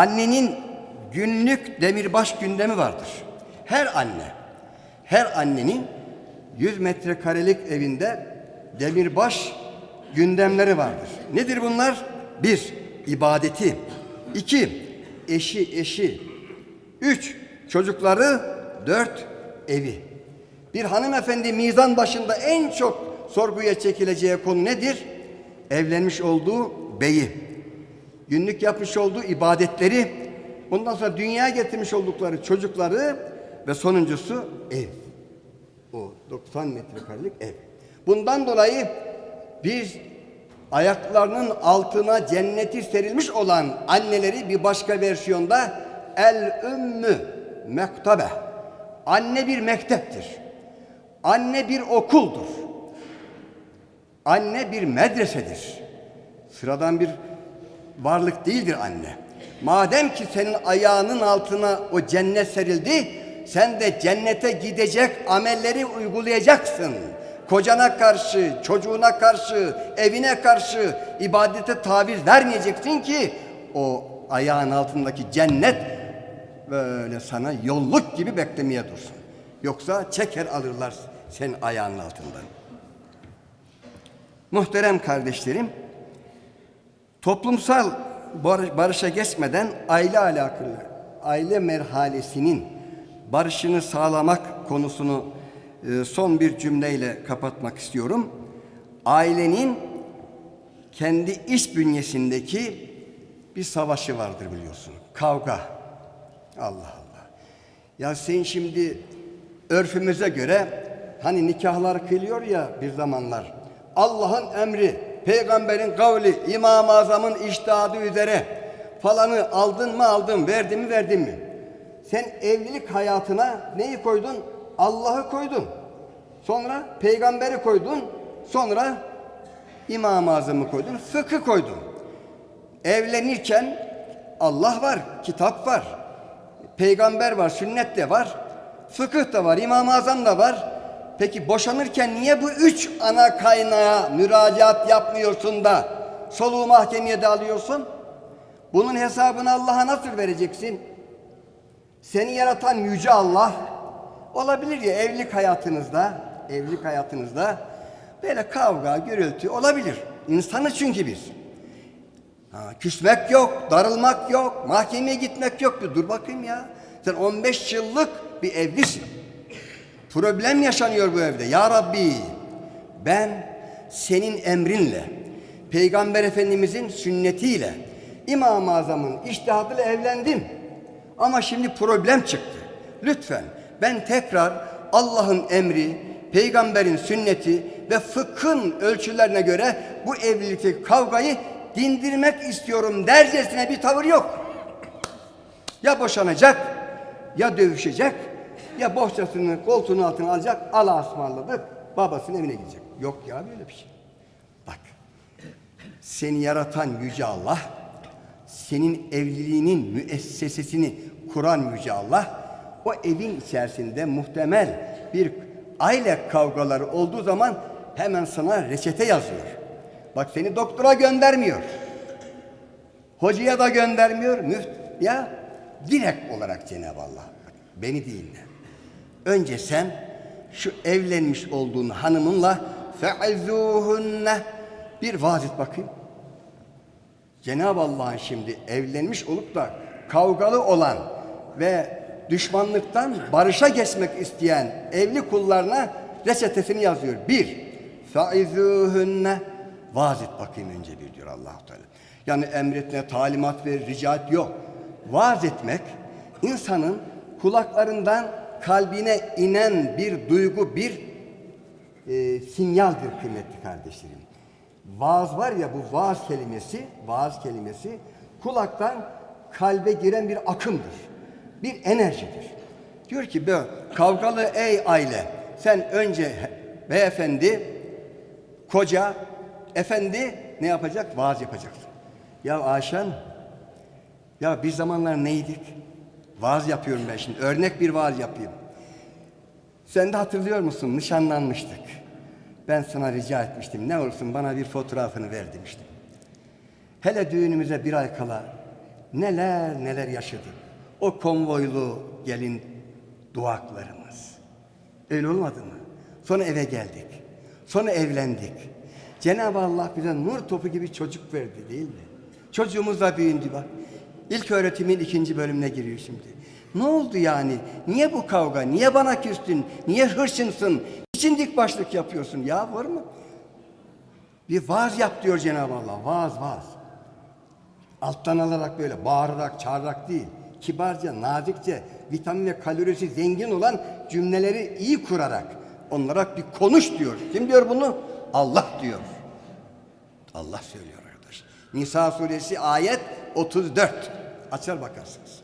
Annenin günlük demirbaş gündemi vardır. Her anne, her annenin 100 metrekarelik evinde demirbaş gündemleri vardır. Nedir bunlar? Bir, ibadeti. iki eşi eşi. Üç, çocukları. Dört, evi. Bir hanımefendi mizan başında en çok sorguya çekileceği konu nedir? Evlenmiş olduğu beyi. Günlük yapmış olduğu ibadetleri. Ondan sonra dünyaya getirmiş oldukları çocukları ve sonuncusu ev. O 90 metrekarelik ev. Bundan dolayı biz ayaklarının altına cenneti serilmiş olan anneleri bir başka versiyonda el ümmü mektabe. Anne bir mekteptir. Anne bir okuldur. Anne bir medresedir. Sıradan bir varlık değildir anne. Madem ki senin ayağının altına o cennet serildi, sen de cennete gidecek amelleri uygulayacaksın. Kocana karşı, çocuğuna karşı, evine karşı ibadete taviz vermeyeceksin ki o ayağın altındaki cennet böyle sana yolluk gibi beklemeye dursun. Yoksa çeker alırlar senin ayağının altından. Muhterem kardeşlerim, toplumsal barış- barışa geçmeden aile alakalı, aile merhalesinin barışını sağlamak konusunu e, son bir cümleyle kapatmak istiyorum. Ailenin kendi iç bünyesindeki bir savaşı vardır biliyorsun. Kavga. Allah Allah. Ya sen şimdi örfümüze göre hani nikahlar kılıyor ya bir zamanlar. Allah'ın emri, peygamberin kavli, İmam-ı Azam'ın iştihadı üzere falanı aldın mı aldın, verdin mi verdin mi? Sen evlilik hayatına neyi koydun? Allah'ı koydun. Sonra peygamberi koydun. Sonra İmam-ı Azam'ı koydun. Fıkı koydun. Evlenirken Allah var, kitap var. Peygamber var, sünnet de var. Fıkıh da var, İmam-ı Azam da var. Peki boşanırken niye bu üç ana kaynağa müracaat yapmıyorsun da soluğu mahkemeye de alıyorsun? Bunun hesabını Allah'a nasıl vereceksin? Seni yaratan yüce Allah olabilir ya evlilik hayatınızda, evlilik hayatınızda böyle kavga, gürültü olabilir. İnsanız çünkü biz. Ha, küsmek yok, darılmak yok, mahkemeye gitmek yok. Dur bakayım ya. Sen 15 yıllık bir evlisin. Problem yaşanıyor bu evde. Ya Rabbi ben senin emrinle, Peygamber Efendimizin sünnetiyle, İmam-ı Azam'ın iştihadıyla evlendim. Ama şimdi problem çıktı. Lütfen ben tekrar Allah'ın emri, peygamberin sünneti ve fıkhın ölçülerine göre bu evlilikteki kavgayı dindirmek istiyorum dercesine bir tavır yok. Ya boşanacak, ya dövüşecek, ya bohçasını koltuğunun altına alacak, Allah'a ısmarladı, babasının evine gidecek. Yok ya böyle bir şey. Bak, seni yaratan Yüce Allah, senin evliliğinin müessesesini kuran Yüce Allah, o evin içerisinde muhtemel bir aile kavgaları olduğu zaman hemen sana reçete yazıyor. Bak seni doktora göndermiyor. Hocaya da göndermiyor. Müft ya direkt olarak Cenab-ı Allah. Beni dinle. Önce sen şu evlenmiş olduğun hanımınla fe'izûhunne bir vaaz et bakayım. Cenab-ı Allah'ın şimdi evlenmiş olup da kavgalı olan ve düşmanlıktan barışa geçmek isteyen evli kullarına reçetesini yazıyor. Bir, faizuhunne vaaz et bakayım önce bir diyor allah Teala. Yani emretme, talimat ve ricat yok. Vaaz etmek insanın kulaklarından kalbine inen bir duygu, bir e, sinyaldir kıymetli kardeşlerim. Vaaz var ya bu vaaz kelimesi, vaaz kelimesi kulaktan kalbe giren bir akımdır. Bir enerjidir. Diyor ki be kavgalı ey aile sen önce beyefendi koca efendi ne yapacak? Vaaz yapacaksın. Ya Ayşen ya bir zamanlar neydik? Vaaz yapıyorum ben şimdi. Örnek bir vaaz yapayım. Sen de hatırlıyor musun? Nişanlanmıştık. Ben sana rica etmiştim. Ne olursun bana bir fotoğrafını ver demiştim. Hele düğünümüze bir ay kala neler neler yaşadık. O konvoylu gelin duaklarımız. Öyle olmadı mı? Sonra eve geldik. Sonra evlendik. Cenab-ı Allah bize nur topu gibi çocuk verdi değil mi? Çocuğumuz da büyüdü bak. İlk öğretimin ikinci bölümüne giriyor şimdi. Ne oldu yani? Niye bu kavga? Niye bana küstün? Niye hırçınsın? Niçin dik başlık yapıyorsun? Ya var mı? Bir vaaz yap diyor Cenab-ı Allah. Vaaz vaaz. Alttan alarak böyle bağırarak, çağırarak değil. Kibarca, nazikçe, vitamin ve kalorisi zengin olan cümleleri iyi kurarak onlara bir konuş diyor. Kim diyor bunu? Allah diyor. Allah söylüyor arkadaş. Nisa suresi ayet 34. Açar bakarsınız.